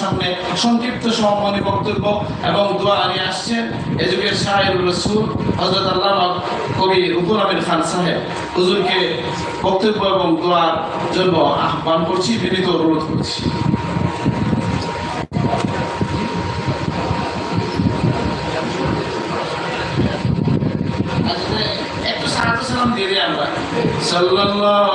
সামনে সংক্ষিপ্ত সম্মানী বক্তব্য এবং দোয়া নিয়ে আসছেন এ যুগের শাহের রসুল হজরত আল্লাহ কবি রুকুল আমির খান সাহেব। হুজুরকে বক্তব্য এবং দোয়ার জন্য আহ্বান করছি, বিনীত অনুরোধ করছি। একটু সালাম দিয়ে আমরা। সাল্লাল্লাহু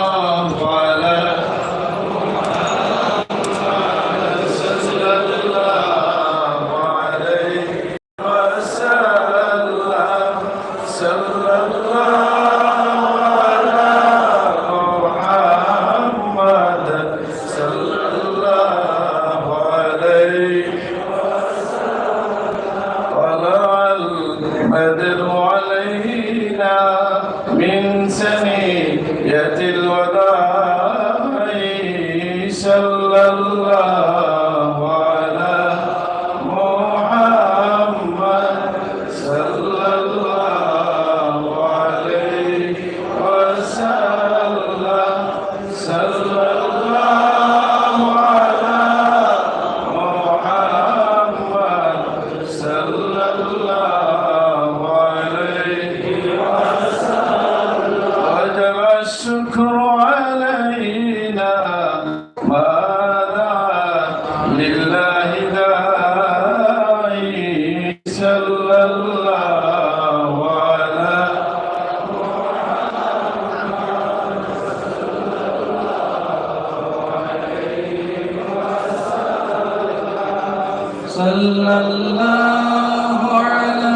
صلى الله على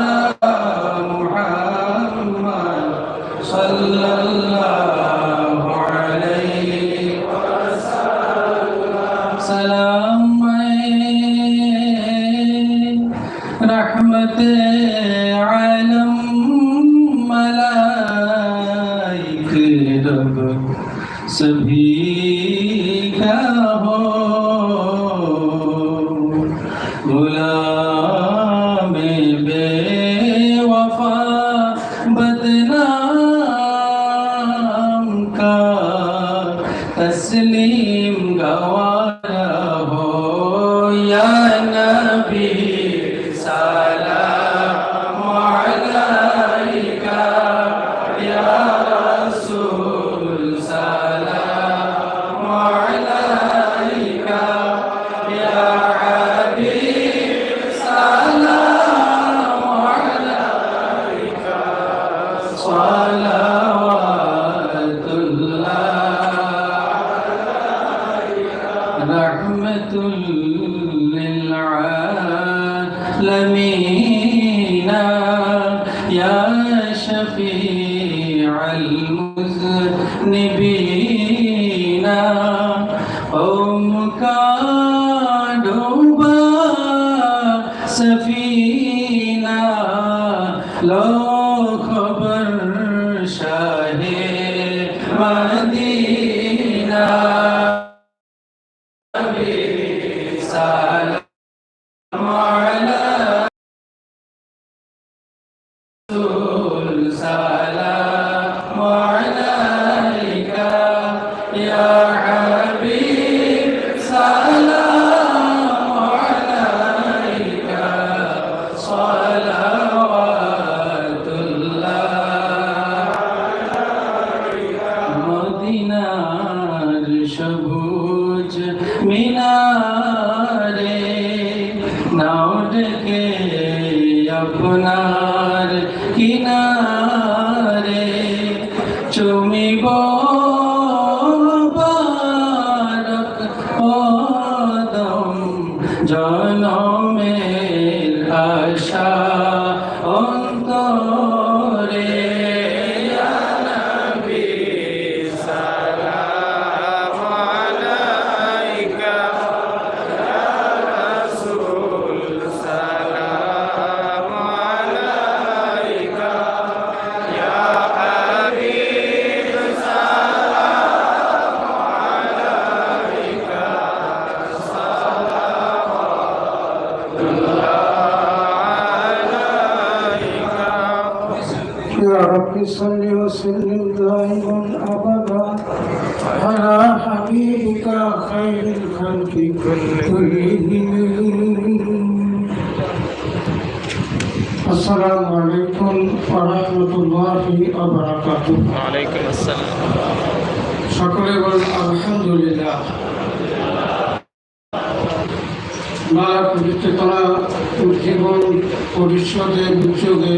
محمد. صلى الله عليه وسلم. سلام رحمة عالم ملائك رب للعالمين يا شفيع المذنبين. قومك ڈوبا سفینہ لو خبر شاہ مدینہ জনমের আশা صل وسلم دائما أبدا على حبيبك خير الخلق كلهم السلام عليكم ورحمة الله وبركاته وعليكم السلام সকলে বলুন আলহামদুলিল্লাহ মালা পবিত্রতলা উজ্জীবন পরিষদের উদ্যোগে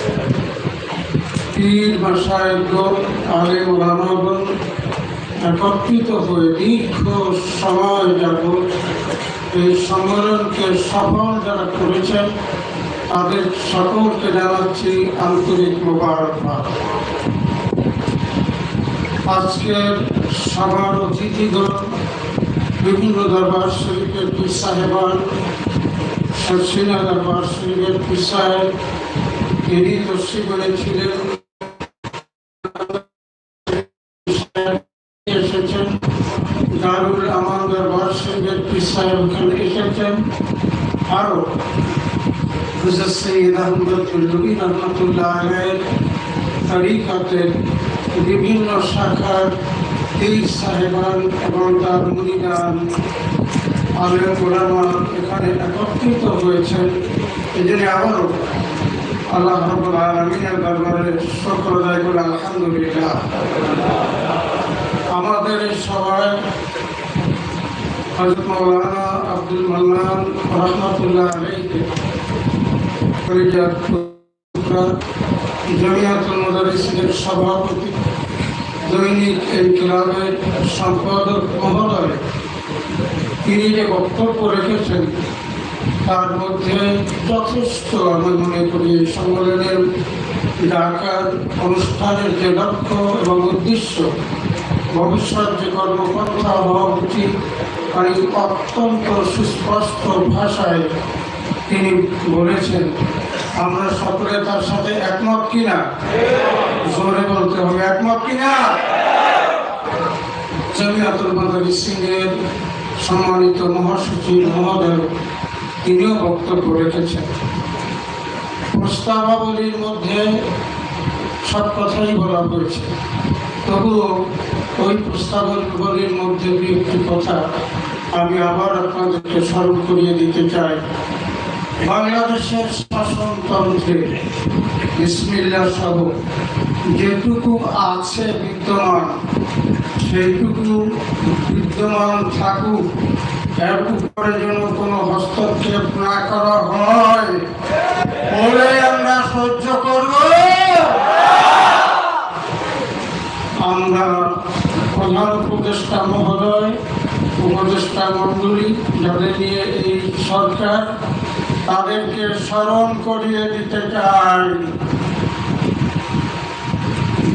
পীর আলেম ওলামাগণ একত্রিত হয়ে দীর্ঘ সময় যাবত এই সম্মেলনকে সফল যারা করেছেন, তাদের সকলকে জানাচ্ছি আন্তরিক মোবারকবাদ। আজকের সভার অতিথিগণ, বিভিন্ন দরবার শরীফের পীর সাহেবান সরসিনা দরবার শরীফের পীর সাহেব, তিনি তস্বীরে ছিলেন। এসেছেন। দারুল আমান দরবার শরীফের সাহেব এখানে এসেছেন। আরও বিভিন্ন শাখার এবং তার এখানে একত্রিত হয়েছেন। এই জন্য আবারও আল্লাহ রব্বুল আলমিনের দরবারে আলহামদুলিল্লাহ। আমাদের সভায় হজরত মৌলানা আব্দুল মান্নান রহমতুল্লাহ আলাইকে জমিয়াতুল মুদারিসিনের সভাপতি, দৈনিক এই ক্লাবের সম্পাদক মহোদয়, তিনি যে বক্তব্য রেখেছেন, তার মধ্যে যথেষ্ট আমি মনে করি এই সম্মেলনের ডাকার অনুষ্ঠানের যে লক্ষ্য এবং উদ্দেশ্য ভবিষ্যৎ যে কর্মকর্তা হওয়া উচিত মানে অত্যন্ত সুস্পষ্ট ভাষায় তিনি বলেছেন, আমরা সকলে তার সাথে একমত কিনা? জোরে বলতে হবে, একমত কিনা? জমিয়াতুল মাদারি সিংয়ের সম্মানিত মহাসচিব মহোদয়, তিনিও বক্তব্য রেখেছেন। প্রস্তাবাবলীর মধ্যে সব কথাই বলা হয়েছে। তবুও ওই প্রস্তাবাবলীর মধ্যে একটি কথা আমি আবার আপনাদেরকে স্মরণ করিয়ে দিতে চাই। বাংলাদেশের শাসনতন্ত্রে বিসমিল্লা সহ যেটুকু আছে বিদ্যমান, সেইটুকু বিদ্যমান থাকুক, এর উপরে যেন কোনো হস্তক্ষেপ না করা হয়। বলে আমরা সহ্য করব। আমরা প্রধান উপদেষ্টা মহোদয়, উপদেষ্টা মণ্ডলী যাদের নিয়ে এই সরকার, তাদেরকে স্মরণ করিয়ে দিতে চাই।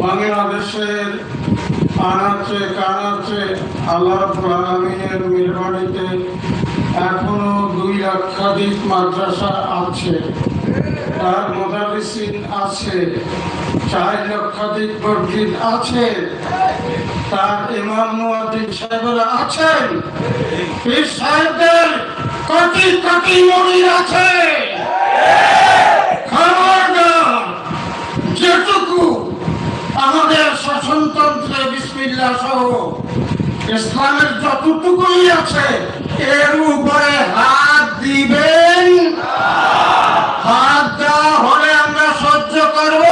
বাংলাদেশের আনাচে কানাচে আল্লাহ আলামিনের মেহরবানিতে এখনও দুই লক্ষাধিক মাদ্রাসা আছে। তার মোদারিসিন আছে, চার লক্ষাধিক মসজিদ আছে। তার ইমাম মুয়াজ্জিন সাহেবরা আছেন। পীর সাহেবদের কোটি কোটি আছে। যেটুকু আমাদের শাসনতন্ত্রে বিসমিল্লা সহ ইসলামের যতটুকুই আছে, এর উপরে হাত দিবেন। হাত দেওয়া হলে আমরা সহ্য করব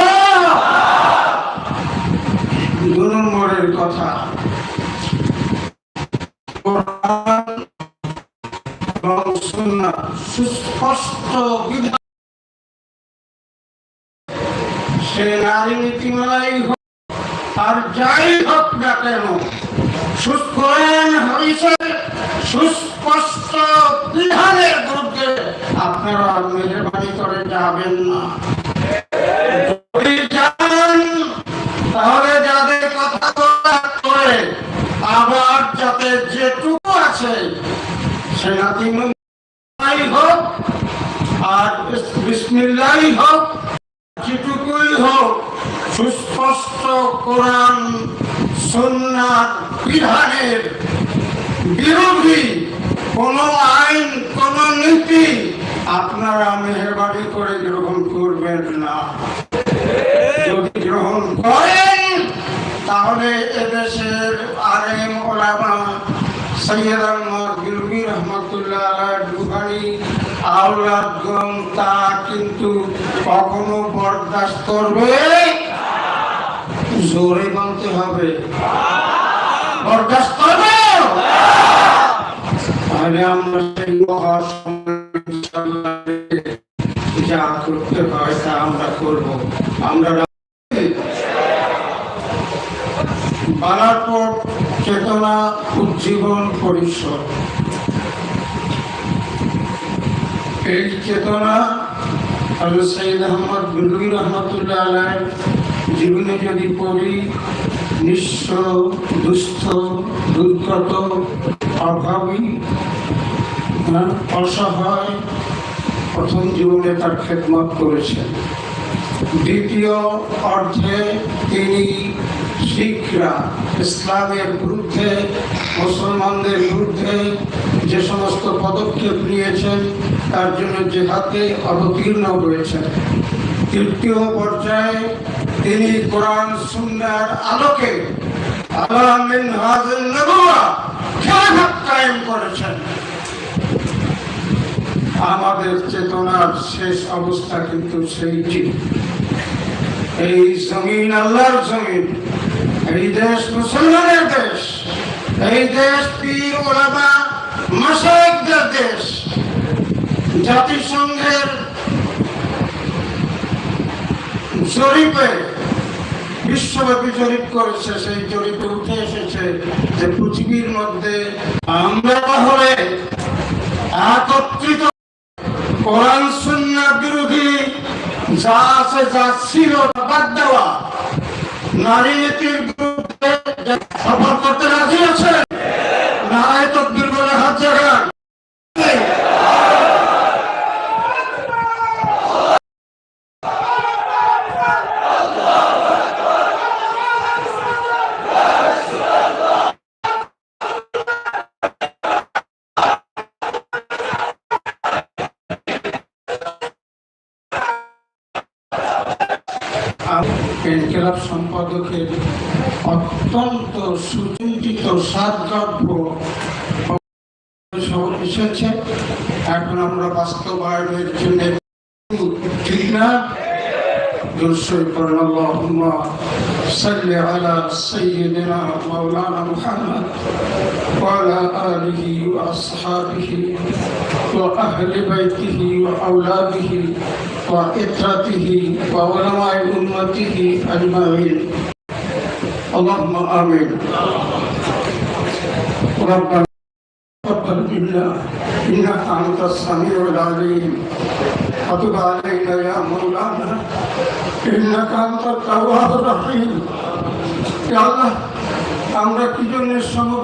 দু নম্বরের কথা কোরআন সে নারী আর যাই হোক না কেন সুস্করণ হয়েছে সুস্পষ্ট বিধানের আপনারা মেহরবানি করে যাবেন না আপনারা মেহরবানি করে গ্রহণ করবেন না। যদি গ্রহণ করেন, তাহলে এদেশের আলেম ওলামা সৈয়দ আহমদ গিলবি রহমতুল্লাহ আওলাদগণ তা কিন্তু কখনো বরদাস্ত করবে? জোরে বলতে হবে। বরদাস্ত করবে? তাহলে আমরা সেই যা করতে হয় তা আমরা করব আমরা বালারপুর চেতনা উজ্জীবন পরিষদ এই চেতনা হজরত সৈয়দ আহমদ বিলুই রহমতুল্লাহ আলাই জীবনে যদি পড়ি নিঃস্ব দুস্থ দুর্গত অভাবী হ্যাঁ, অসহায় প্রথম জীবনে তার খেদমত করেছেন। দ্বিতীয় অর্থে তিনি শিখরা, ইসলামের বিরুদ্ধে, মুসলমানদের বিরুদ্ধে যে সমস্ত পদক্ষেপ নিয়েছেন, তার জন্য জেহাদে অবতীর্ণ হয়েছেন। তৃতীয় পর্যায়ে তিনি কোরআন সুন্নার আলোকে মিন খেলাফত কায়েম করেছেন। আমাদের চেতনার শেষ অবস্থা কিন্তু সেইটি এই জমিন আল্লাহর জমিন, এই দেশ মুসলমানের দেশ, এই দেশ পীর, ওলামা দেশ, জাতিসংঘের জরিপে বিশ্বব্যাপী জরিপ করেছে, সেই জরিপে উঠে এসেছে যে পৃথিবীর মধ্যে আমরা তাহলে একত্রিত কোরআন সুন্নাহ বিরোধী যা আছে যা ছিল বাদ দেওয়া। নারী নীতির বিরুদ্ধে সফল করতে রাজি আছে ইনকিলাব সম্পাদকের অত্যন্ত সুচিন্তিত সাদগর্ভ সব এসেছে। এখন আমরা বাস্তবায়নের জন্য ঠিক না? দুশোই পড়েন صل على سيدنا مولانا محمد وعلى آله وأصحابه وأهل بيته وأولاده وإطرته وعلماء أمته أجمعين. اللهم آمين. ربنا تقبل منا إنك أنت السميع العليم. وتب علينا يا مولانا إنك أنت التواب الرحيم يا الله আমরা কি জন্য সমবেত